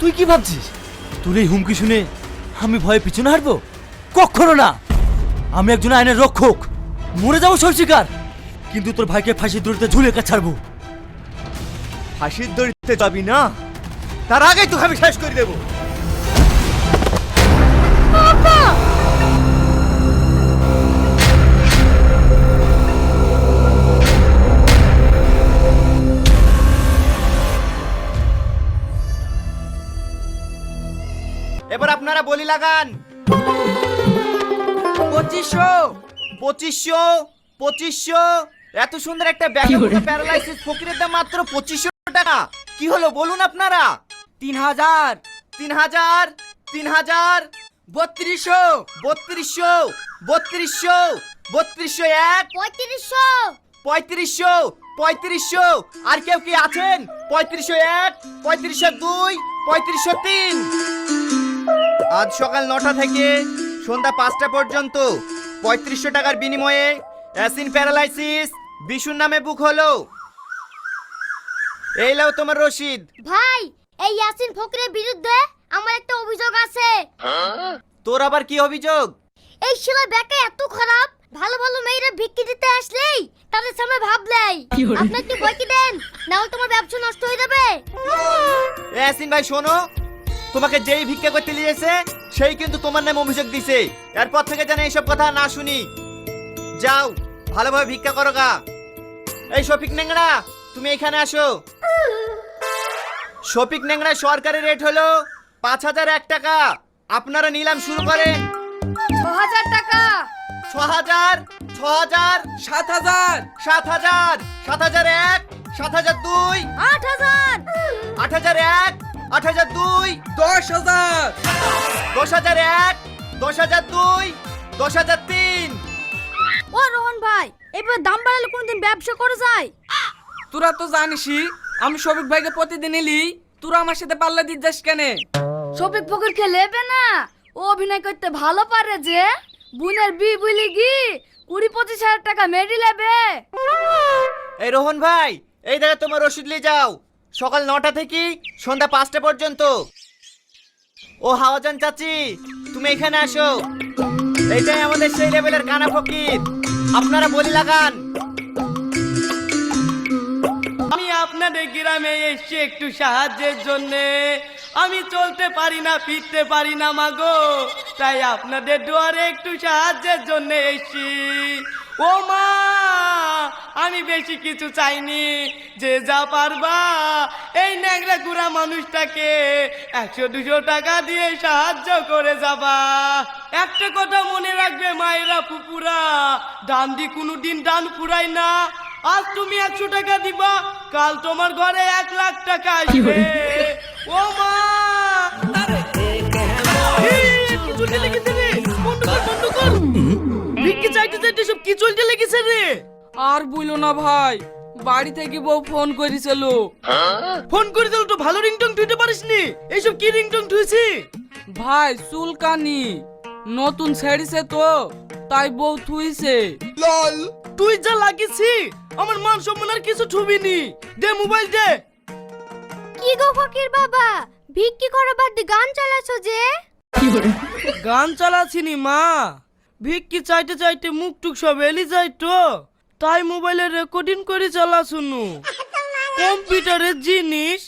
তুই কি ভাবছিস? তোর এই হুমকি শুনে আমি ভয়ে পিছনে হাঁটবো? কখনো না! আমি একজন আইনের রক্ষক। মরে যাব সরষিকার কিন্তু তোর ভাইকে ফাঁসির দড়িতে ঝুলে কা ছাড়বো। ফাঁসির দড়িতে যাবি না? তার আগেই তোকে আমি শেষ করে দেবো। এবার আপনারা বলি লাগান। পঁচিশশো। পঁচিশশো পঁচিশশো। এত সুন্দর একটা ব্যাগে প্যারালাইসিস ফকিরের দাম মাত্র পঁচিশশো টাকা। কি হলো বলুন আপনারা? তিন হাজার। তিন হাজার তিন হাজার। বত্রিশশো। বত্রিশশো বত্রিশশো বত্রিশশো এক। পঁয়ত্রিশশো। পঁয়ত্রিশশো পঁয়ত্রিশশো। আর কেউ কি আছেন? পঁয়ত্রিশশো এক পঁয়ত্রিশশো দুই পঁয়ত্রিশশো তিন। আজ সকাল নটা থেকে সন্ধ্যা পাঁচটা পর্যন্ত পঁয়ত্রিশশো টাকার বিনিময়ে অ্যাসিন প্যারালাইসিস বিশুর নামে বুক হলো। এই লাও তোমার রসিদ। ভাই এই ইয়াসিন ফকরের বিরুদ্ধে আমার একটা অভিযোগ আছে। তোর আবার কি অভিযোগ? এই শিলা ব্যাকে এত খারাপ ভালো ভালো মেয়েরা বিক্রি দিতে আসলেই তাদের সামনে ভাবলেই আপনি একটু বই কি দেন? নাহলে তোমার ব্যবসা নষ্ট হয়ে যাবে। অ্যাসিন ভাই শোনো তোমাকে যেই ভিক্ষা করতে নিয়েছে সেই কিন্তু তোমার নামে অভিযোগ দিছে। এরপর থেকে যেন এইসব কথা না শুনি। যাও ভালোভাবে ভিক্ষা করো গা। এই শফিক নেংড়া তুমি এখানে আসো। শফিক নেংড়া সরকারি রেট হলো পাঁচ হাজার এক টাকা। আপনারা নিলাম শুরু করেন। ছ হাজার টাকা। ছ হাজার ছ হাজার সাত হাজার সাত হাজার সাত হাজার এক সাত হাজার দুই আট হাজার। আট হাজার এক আট হাজার দুই। দশ হাজার। দশ হাজার এক দশ হাজার দুই দশ হাজার তিন। ও রোহন ভাই এবার দাম বাড়ালে কোনদিন ব্যবসা করা যায়? তোরা তো জানিসই আমি শফিক ভাইকে প্রতিদিন এলি তোরা আমার সাথে পাল্লা দিতে কেন? শফিক ফকিরকে লেবে না? ও অভিনয় করতে ভালো পারে যে বুনের বি বুলি গি কুড়ি পঁচিশ হাজার টাকা মেডি লেবে। এই রোহন ভাই এই দেখে তোমার রসিদ নিয়ে যাও। সকাল নটা থেকে সন্ধ্যা পাঁচটা পর্যন্ত। ও হাওয়াজান চাচি, তুমি এখানে আসো। এইটাই আমাদের সেই লেভেলের কানা ফকির। আপনারা বলি লাগান। আমি আপনাদের গ্রামে এসছি একটু সাহায্যের জন্যে। আমি চলতে পারি না, ফিরতে পারি না, মাগো। তাই আপনাদের দুয়ারে একটু সাহায্যের জন্য এসছি। ও মা আমি বেশি কিছু চাইনি যে যা পারবা এই ন্যাংরা গুড়া মানুষটাকে একশো দুশো টাকা দিয়ে সাহায্য করে যাবা একটা কথা মনে রাখবে মায়েরা ফুপুরা ডান দি কোনোদিন ডান ফুরাই না আজ তুমি একশো টাকা দিবা কাল তোমার ঘরে এক লাখ টাকা আসবে ও মা এই, কি চলতে লেগেছে রে? কর, বন্ধ কর। ভিক্ষে চাইতে কি চলতে লেগেছে রে? আর বইলো না ভাই বাড়ি থেকে বউ ফোন করেছিল। ফোন করে দিল তো ভালো রিংটং ধুইতে পারিসনি? এইসব কি রিংটং ধুইছি? ভাই চুলকানি নতুন ছেড়েছে তো তাই বউ থুইছে। তুই যা লাগিছি আমার মান সম্মান আর কিছু ছুবিনি দে মোবাইল দে। কি গো ফকির বাবা? ভিক্ষি করে বাদ দিয়ে গান চালাছো যে? গান চালাছিনি মা। ভিক্ষি চাইতে চাইতে মুখ টুক সব এলি যাই তো। তাই মোবাইলে রেকর্ডিং করে চালা শুনু। কম্পিউটারের জিনিস।